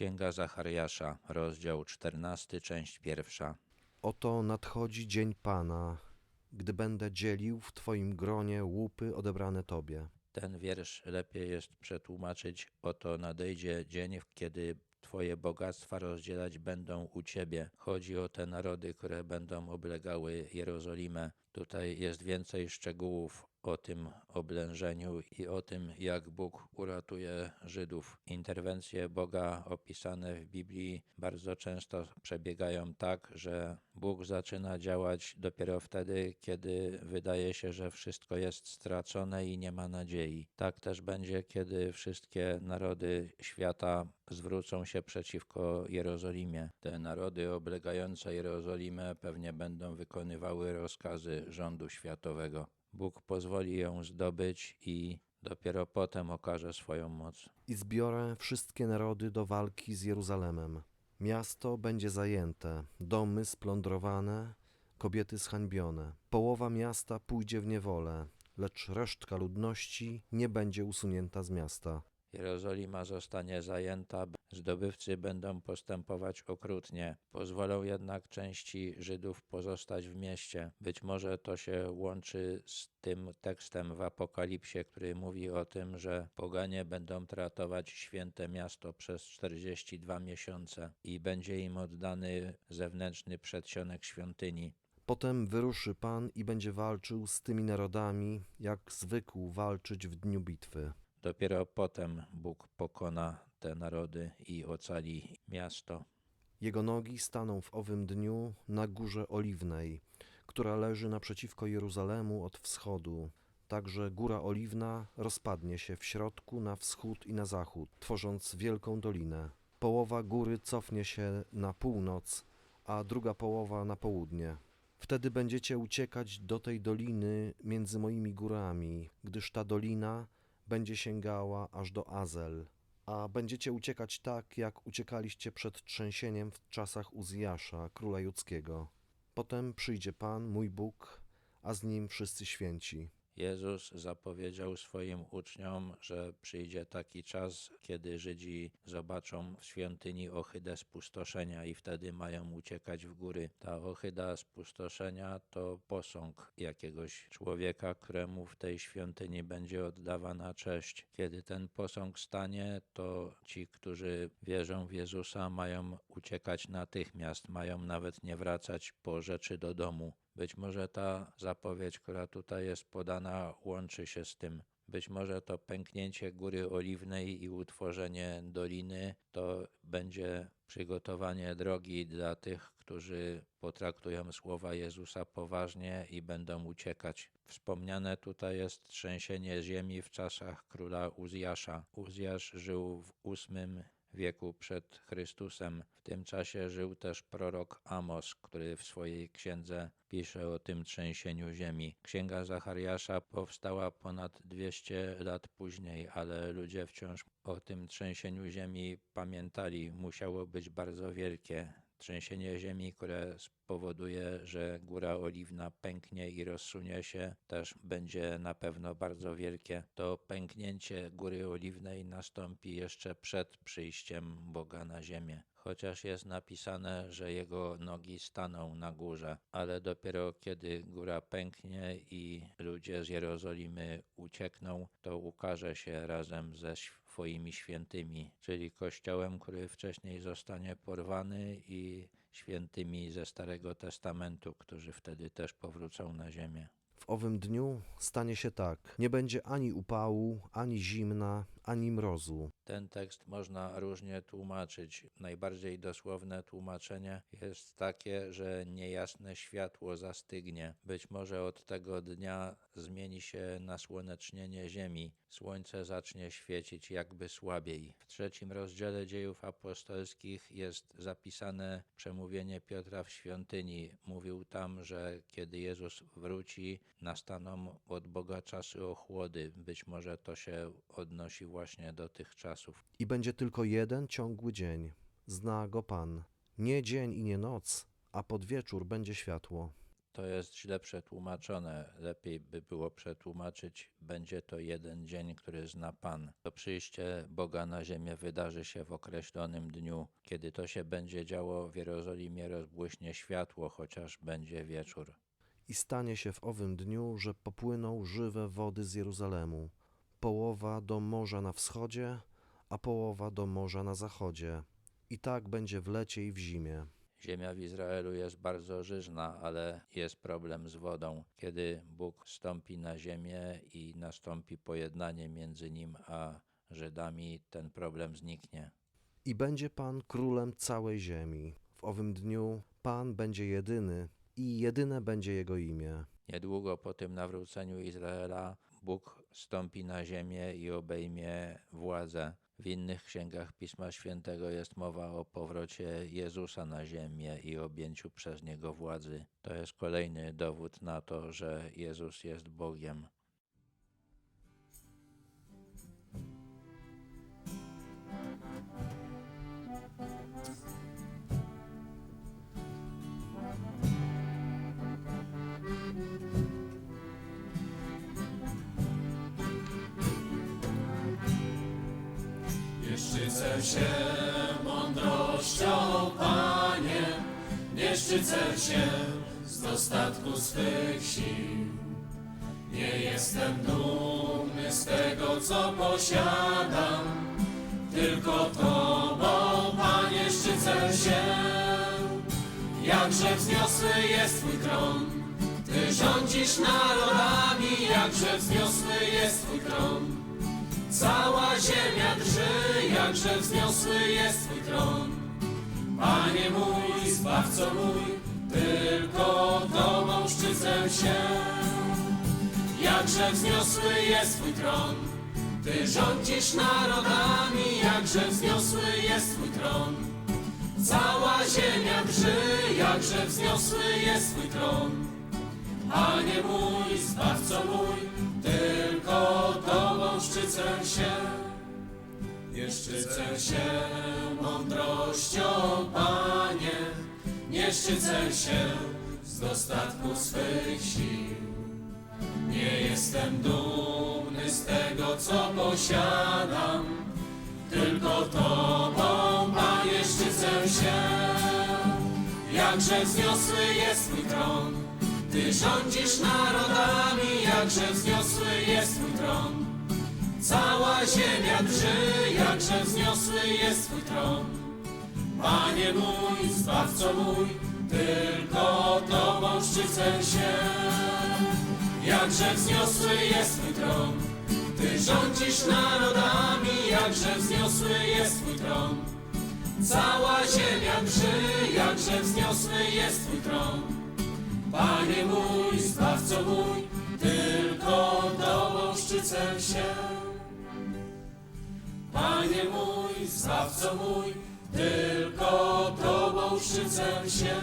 Księga Zachariasza, rozdział 14, część pierwsza. Oto nadchodzi dzień Pana, gdy będę dzielił w Twoim gronie łupy odebrane Tobie. Ten wiersz lepiej jest przetłumaczyć. Oto nadejdzie dzień, kiedy Twoje bogactwa rozdzielać będą u Ciebie. Chodzi o te narody, które będą oblegały Jerozolimę. Tutaj jest więcej szczegółów o tym oblężeniu i o tym, jak Bóg uratuje Żydów. Interwencje Boga opisane w Biblii bardzo często przebiegają tak, że Bóg zaczyna działać dopiero wtedy, kiedy wydaje się, że wszystko jest stracone i nie ma nadziei. Tak też będzie, kiedy wszystkie narody świata zwrócą się przeciwko Jerozolimie. Te narody oblegające Jerozolimę pewnie będą wykonywały rozkazy rządu światowego. Bóg pozwoli ją zdobyć i dopiero potem okaże swoją moc. I zbiorę wszystkie narody do walki z Jeruzalemem. Miasto będzie zajęte, domy splądrowane, kobiety zhańbione. Połowa miasta pójdzie w niewolę, lecz resztka ludności nie będzie usunięta z miasta. Jerozolima zostanie zajęta, zdobywcy będą postępować okrutnie, pozwolą jednak części Żydów pozostać w mieście. Być może to się łączy z tym tekstem w Apokalipsie, który mówi o tym, że poganie będą tratować święte miasto przez 42 miesiące i będzie im oddany zewnętrzny przedsionek świątyni. Potem wyruszy Pan i będzie walczył z tymi narodami, jak zwykł walczyć w dniu bitwy. Dopiero potem Bóg pokona te narody i ocali miasto. Jego nogi staną w owym dniu na górze oliwnej, która leży naprzeciwko Jeruzalemu od wschodu. Także góra oliwna rozpadnie się w środku na wschód i na zachód, tworząc wielką dolinę. Połowa góry cofnie się na północ, a druga połowa na południe. Wtedy będziecie uciekać do tej doliny między moimi górami, gdyż ta dolina będzie sięgała aż do Azel. A będziecie uciekać tak, jak uciekaliście przed trzęsieniem w czasach Uzjasza, króla judzkiego. Potem przyjdzie Pan, mój Bóg, a z nim wszyscy święci. Jezus zapowiedział swoim uczniom, że przyjdzie taki czas, kiedy Żydzi zobaczą w świątyni ohydę spustoszenia i wtedy mają uciekać w góry. Ta ohyda spustoszenia to posąg jakiegoś człowieka, któremu w tej świątyni będzie oddawana cześć. Kiedy ten posąg stanie, to ci, którzy wierzą w Jezusa, mają uciekać natychmiast, mają nawet nie wracać po rzeczy do domu. Być może ta zapowiedź, która tutaj jest podana, łączy się z tym. Być może to pęknięcie góry oliwnej i utworzenie doliny to będzie przygotowanie drogi dla tych, którzy potraktują słowa Jezusa poważnie i będą uciekać. Wspomniane tutaj jest trzęsienie ziemi w czasach króla Uzjasza. Uzjasz żył w ósmym wieku przed Chrystusem. W tym czasie żył też prorok Amos, który w swojej księdze pisze o tym trzęsieniu ziemi. Księga Zachariasza powstała ponad 200 lat później, ale ludzie wciąż o tym trzęsieniu ziemi pamiętali. Musiało być bardzo wielkie. Trzęsienie ziemi, które spowoduje, że góra oliwna pęknie i rozsunie się, też będzie na pewno bardzo wielkie. To pęknięcie góry oliwnej nastąpi jeszcze przed przyjściem Boga na ziemię. Chociaż jest napisane, że jego nogi staną na górze, ale dopiero kiedy góra pęknie i ludzie z Jerozolimy uciekną, to ukaże się razem ze swoimi świętymi, czyli kościołem, który wcześniej zostanie porwany i świętymi ze Starego Testamentu, którzy wtedy też powrócą na ziemię. W owym dniu stanie się tak: nie będzie ani upału, ani zimna, ani mrozu. Ten tekst można różnie tłumaczyć. Najbardziej dosłowne tłumaczenie jest takie, że niejasne światło zastygnie. Być może od tego dnia zmieni się nasłonecznienie ziemi. Słońce zacznie świecić jakby słabiej. W trzecim rozdziale dziejów apostolskich jest zapisane przemówienie Piotra w świątyni. Mówił tam, że kiedy Jezus wróci, nastaną od Boga czasy ochłody. Być może to się odnosi właśnie do tych czasów. I będzie tylko jeden ciągły dzień. Zna go Pan. Nie dzień i nie noc, a pod wieczór będzie światło. To jest źle przetłumaczone. Lepiej by było przetłumaczyć: Będzie to jeden dzień, który zna Pan. To przyjście Boga na ziemię wydarzy się w określonym dniu. Kiedy to się będzie działo, w Jerozolimie rozbłyśnie światło, chociaż będzie wieczór. I stanie się w owym dniu, że popłyną żywe wody z Jeruzalemu, połowa do morza na wschodzie, a połowa do morza na zachodzie. I tak będzie w lecie i w zimie. Ziemia w Izraelu jest bardzo żyżna, ale jest problem z wodą. Kiedy Bóg stąpi na ziemię i nastąpi pojednanie między nim a Żydami, ten problem zniknie. I będzie Pan królem całej ziemi. W owym dniu Pan będzie jedyny i jedyne będzie Jego imię. Niedługo po tym nawróceniu Izraela Bóg stąpi na ziemię i obejmie władzę. W innych księgach Pisma Świętego jest mowa o powrocie Jezusa na ziemię i objęciu przez Niego władzy. To jest kolejny dowód na to, że Jezus jest Bogiem. Szczycę się mądrością, Panie, nie szczycę się z dostatku swych sił. Nie jestem dumny z tego, co posiadam, tylko Tobą, Panie, szczycę się. Jakże wzniosły jest Twój tron, Ty rządzisz narodami, jakże wzniosły jest Twój tron. Cała ziemia drży, jakże wzniosły jest Twój tron. Panie mój, Zbawco mój, tylko Tobą szczycę się. Jakże wzniosły jest Twój tron, Ty rządzisz narodami, jakże wzniosły jest Twój tron. Cała ziemia drży, jakże wzniosły jest Twój tron. Panie mój, Zbawco mój, Szczycę się. Nie szczycę się mądrością, Panie, nie szczycę się z dostatku swych sił. Nie jestem dumny z tego, co posiadam, tylko Tobą, Panie, szczycę się. Jakże wzniosły jest Twój tron, Ty rządzisz narodami, jakże wzniosły jest Twój tron. Cała ziemia drży, jakże wzniosły jest Twój tron. Panie mój, Zbawco mój, tylko Tobą szczycę się. Jakże wzniosły jest Twój tron, Ty rządzisz narodami, jakże wzniosły jest Twój tron. Cała ziemia drży, jakże wzniosły jest Twój tron. Panie mój, Zbawco mój, tylko Tobą szczycę się. Zbawco mój, tylko Tobą szczycę się.